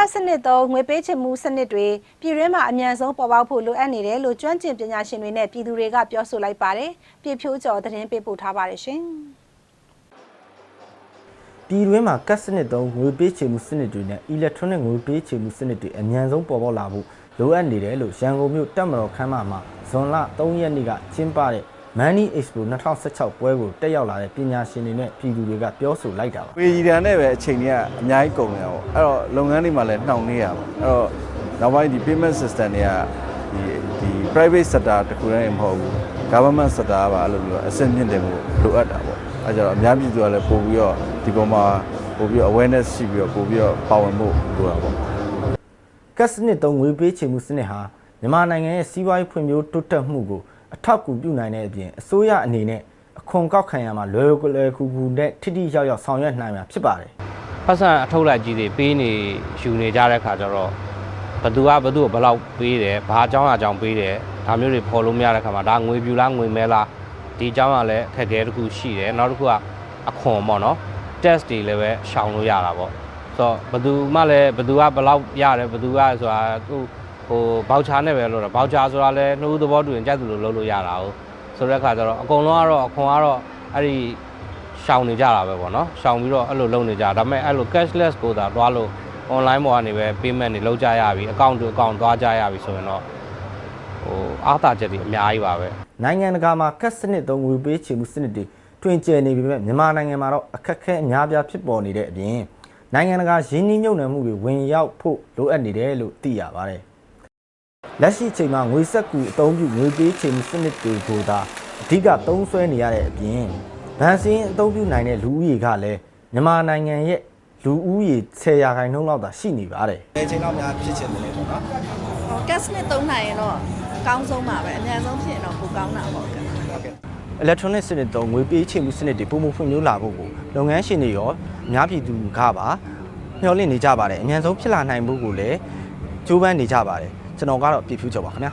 ကတ်စနစ်သုံးငွေပေးချေမှုစနစ်တွေပြည်တွင်းမှာအမြန်ဆုံးပေါ်ပေါက်ဖို့လိုအပ်နေတယ်လို့ကျွမ်းကျင်ပညာရှင်တွေနဲ့ပြည်သူတွေကပြောဆိုလိုက်ပါတယ်။ပြည်ဖြိုးကျော်သတင်းပေးပို့ထားပါတယ်ရှင်။ပြည်တွင်းမှာကတ်စနစ်သုံးငွေပေးချေမှုစနစ်တွေနဲ့ electronic ငွေပေးချေမှုစနစ်တွေအမြန်ဆုံးပေါ်ပေါက်လာဖို့လိုအပ်နေတယ်လို့ရန်ကုန်မြို့တက်မတော်ခမ်းမမှာဇွန်လ3ရက်နေ့ကကျင်းပတဲ့ Money Expo 2016ပွဲကိုတက်ရောက်လာတဲ့ပညာရှင်တွေနဲ့ပြည်သူတွေကပြောဆိုလိုက်တာပါဝေကြီးတန်နဲ့ပဲအချိန်ကြီးကအများကြီးကုန်နေတာပေါ့အဲ့တော့လုပ်ငန်းတွေမှာလည်းနှောင့်နှေးရပါအဲ့တော့နောက်ပိုင်းဒီ payment system တွေကဒီဒီ private sector တခုတည်းမဟုတ်ဘူး government sector ကပါအဲ့လိုမျိုးအဆင့်မြင့်တယ်မှုလိုအပ်တာပေါ့အဲ့ကြတော့အများပြည်သူကလည်းပို့ပြီးတော့ဒီပေါ်မှာပို့ပြီးတော့ awareness ရှိပြီးတော့ပို့ပြီးတော့ပါဝင်မှုလိုတာပေါ့ကတ်စနစ်သုံးငွေပေးချေမှုစနစ်ဟာမြန်မာနိုင်ငံရဲ့စီးပွားရေးဖွံ့ဖြိုးတိုးတက်မှုကို အထောက်အကူပြုနိုင်တဲ့အပြင်အစိုးရအနေနဲ့အခွန်ကောက်ခံရမှာလွယ်လွယ်ကူကူနဲ့ထိထိရောက်ရောက်ဆောင်ရွက်နိုင်မှာဖြစ်ပါတယ်ပတ်စံအထုတ်လိုက်ကြီးတွေပေးနေယူနေကြတဲ့ခါကျတော့ဘသူကဘသူ့ကိုဘယ်လောက်ပေးတယ်ဘာအကြောင်းအကြောင်းပေးတယ်ဒါမျိုးတွေဖော်လို့မရတဲ့ခါမှာဒါငွေပြူလားငွေမဲလားဒီအကြောင်းကလည်းအခက်အခဲတစ်ခုရှိတယ်နောက်တစ်ခုကအခွန်ပေါ့နော် test တွေလည်းပဲရှောင်လို့ရတာပေါ့ဆိုတော့ဘသူမှလည်းဘသူကဘယ်လောက်ရတယ်ဘသူကဆိုတာသူ ဟိုဘောက်ချာနဲ့ပဲလို့တော့ဘောက်ချာဆိုတာလည်းနှုတ်သဘောတူရင်ကြိုက်သလိုလုပ်လို့ရတာဟုတ်ဆိုတဲ့ခါကျတော့အကုန်လုံးကတော့အခွန်ကတော့အဲ့ဒီရှောင်နေကြတာပဲပေါ့နော်ရှောင်ပြီးတော့အဲ့လိုလုပ်နေကြဒါပေမဲ့အဲ့လို cashless ကိုသာတွားလို့ online ပေါ်ကနေပဲ payment တွေလုပ်ကြရပြီ account to account သွားကြရပြီဆိုရင်တော့ဟိုအားသာချက်တွေအများကြီးပါပဲနိုင်ငံတကာမှာကတ်စနစ်သုံးငွေပေးချေမှုစနစ်တွေတွင်ကျယ်နေပြီမဲ့မြန်မာနိုင်ငံမှာတော့အခက်အခဲအများပြားဖြစ်ပေါ်နေတဲ့အပြင်နိုင်ငံတကာရင်းနှီးမြှုပ်နှံမှုတွေဝင်ရောက်ဖို့လိုအပ်နေတယ်လို့သိရပါတယ်။ လက်ရှိအချိန်မှာငွေစက်ကူအသုံးပြုငွေပေးချေမှုစနစ်တွေကိုသာအဓိကသုံးစွဲနေရတဲ့အပြင်ဗန်စင်းအသုံးပြုနိုင်တဲ့လူဦးရေကလည်းမြန်မာနိုင်ငံရဲ့လူဦးရေ10ရာခိုင်နှုန်းလောက်သာရှိနေပါတယ်။ဘယ်ချိန်လောက်များဖြစ်ချင်တယ်လဲပေါ့နော်ဟို gas နဲ့သုံးနိုင်ရင်တော့အကောင်းဆုံးပါပဲအများဆုံးဖြစ်ရင်တော့ပိုကောင်းတာပေါ့ကဲဟုတ်ကဲ့ electronic စနစ်သုံးငွေပေးချေမှုစနစ်တွေပုံမှန်ဖွံ့ဖြိုးလာဖို့ကိုလုပ်ငန်းရှင်တွေရောအများပြည်သူကပါမျှော်လင့်နေကြပါတယ်အများဆုံးဖြစ်လာနိုင်ဖို့ကိုလည်းကြိုးပမ်းနေကြပါတယ် ကျွန်တော်ကတော့ပြည့်ဖြူးကြော်ပါခင်ဗျာ